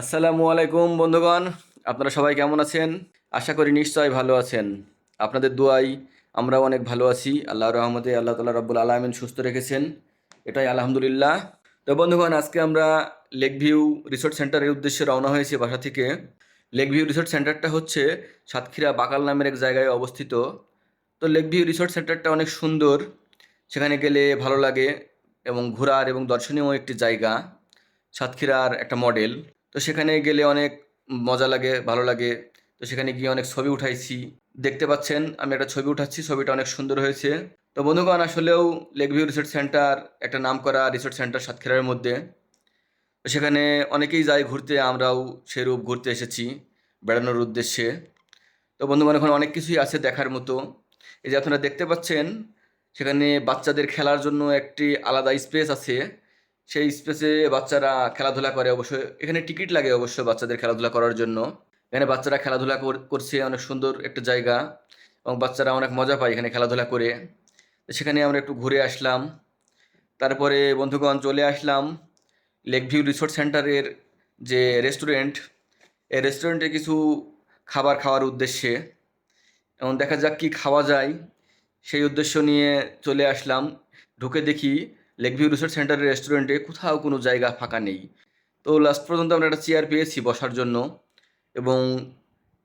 আসসালামু আলাইকুম, বন্ধুগণ। আপনারা সবাই কেমন আছেন? আশা করি নিশ্চয় ভালো আছেন। আপনাদের দোয়াই আমরাও অনেক ভালো আছি। আল্লাহ রহমতে আল্লাহ তালা রব্বুল আলমিন সুস্থ রেখেছেন। এটাই আলহামদুলিল্লাহ। তো বন্ধুগণ, আজকে আমরা লেক ভিউ রিসোর্ট সেন্টারের উদ্দেশ্যে রওনা হয়েছি বাসা থেকে। লেক ভিউ রিসোর্ট সেন্টারটা হচ্ছে সাতক্ষীরা বাকাল নামের এক জায়গায় অবস্থিত। তো লেক ভিউ রিসোর্ট সেন্টারটা অনেক সুন্দর। সেখানে গেলে ভালো লাগে এবং ঘোরার এবং দর্শনীয় একটি জায়গা, সাতক্ষীরার একটা মডেল। তো সেখানে গেলে অনেক মজা লাগে, ভালো লাগে। তো সেখানে গিয়ে অনেক ছবি উঠাইছি। দেখতে পাচ্ছেন, আমি একটা ছবি উঠাচ্ছি, ছবিটা অনেক সুন্দর হয়েছে। তো বন্ধুগণ, আসলেও লেকভিউ রিসোর্ট সেন্টার একটা নামকরা রিসোর্ট সেন্টার সাতক্ষীরার মধ্যে। তো সেখানে অনেকেই যায় ঘুরতে, আমরাও সেরূপ ঘুরতে এসেছি বেড়ানোর উদ্দেশ্যে। তো বন্ধুগণ, এখন অনেক কিছুই আছে দেখার মতো। এই যে আপনারা দেখতে পাচ্ছেন, সেখানে বাচ্চাদের খেলার জন্য একটি আলাদা স্পেস আছে। সেই স্পেসে বাচ্চারা খেলাধুলা করে অবশ্যই। এখানে টিকিট লাগে অবশ্য বাচ্চাদের খেলাধুলা করার জন্য। এখানে বাচ্চারা খেলাধুলা কর- করছে, অনেক সুন্দর একটা জায়গা এবং বাচ্চারা অনেক মজা পায় এখানে খেলাধুলা করে। সেখানে আমরা একটু ঘুরে আসলাম। তারপরে, বন্ধুগণ, চলে আসলাম লেক ভিউ রিসোর্ট সেন্টারের যে রেস্টুরেন্ট এই রেস্টুরেন্টে কিছু খাবার খাওয়ার উদ্দেশ্যে। এবং দেখা যাক কি খাওয়া যায়। সেই উদ্দেশ্য নিয়ে চলে আসলাম। ঢুকে দেখি লেক ভিউ রিসোর্ট সেন্টারের রেস্টুরেন্টে কোথাও কোনো জায়গা ফাঁকা নেই। তো লাস্ট পর্যন্ত আমরা একটা চেয়ার পেয়েছি বসার জন্য এবং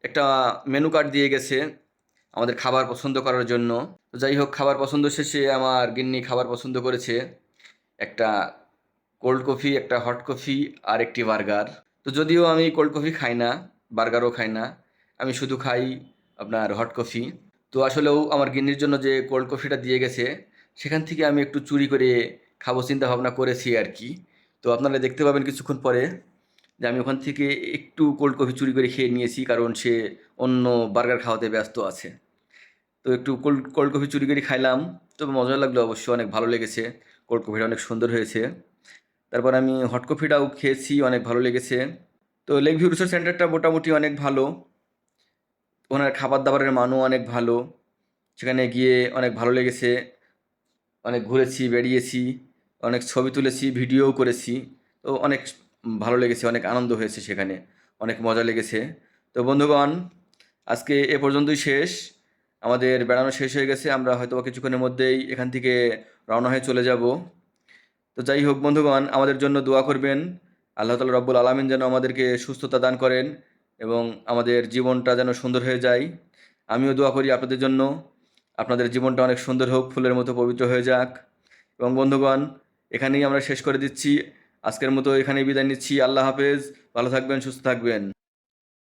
একটা মেনু কার্ড দিয়ে গেছে আমাদের খাবার পছন্দ করার জন্য। তো যাই হোক, খাবার পছন্দ শেষে আমার গিন্নি খাবার পছন্দ করেছে। একটা কোল্ড কফি একটা হট কফি আর একটি বার্গার তো যদিও আমি কোল্ড কফি খাই না বার্গারও খাই না, আমি শুধু খাই আপনার হট কফি তো আসলেও আমার গিন্নির জন্য যে কোল্ড কফিটা দিয়ে গেছে সেখান থেকে আমি একটু চুরি করে খাব চিন্তা ভাবনা করেছি আর কি। তো আপনারা দেখতে পাবেন কিছুক্ষণ পরে যে আমি ওখান থেকে একটু কোল্ড কফি চুরি করে খেয়ে নিয়েছি, কারণ সে অন্য বার্গার খাওয়াতে ব্যস্ত আছে। তো একটু কোল্ড কোল্ড কফি চুরি করে খাইলাম। তবে মজা লাগল অবশ্য অনেক ভালো লেগেছে। কোল্ড কফিটা অনেক সুন্দর হয়েছে। তারপর আমি হট কফিটাও খেয়েছি, অনেক ভালো লেগেছে। তো লেক ভিউ রিসোর্ট সেন্টারটা মোটামুটি অনেক ভালো। ওনার খাবার দাবারের মানও অনেক ভালো। সেখানে গিয়ে অনেক ভালো লেগেছে। অনেক ঘুরেছি বেরিয়েছি অনেক ছবি তুলেছি, ভিডিওও করেছি। তো অনেক ভালো লেগেছে, অনেক আনন্দ হয়েছে সেখানে, অনেক মজা লেগেছে। তো বন্ধুগণ, আজকে এ পর্যন্তই শেষ। আমাদের বেড়ানো শেষ হয়ে গেছে, আমরা হয়তো কিছুক্ষণের মধ্যেই এখান থেকে রওনা হয়ে চলে যাব। তো যাই হোক বন্ধুগণ, আমাদের জন্য দোয়া করবেন। আল্লাহ তালা রব্বুল আলমিন যেন আমাদেরকে সুস্থতা দান করেন এবং আমাদের জীবনটা যেন সুন্দর হয়ে যায়। আমিও দোয়া করি আপনাদের জন্য। আপনাদের জীবনটা অনেক সুন্দর হোক, ফুলের মতো পবিত্র হয়ে যাক। এবং বন্ধুগণ, এখানেই আমরা শেষ করে দিচ্ছি। আজকের মতো এখানেই বিদায় নিচ্ছি। আল্লাহ হাফেজ। ভালো থাকবেন, সুস্থ থাকবেন।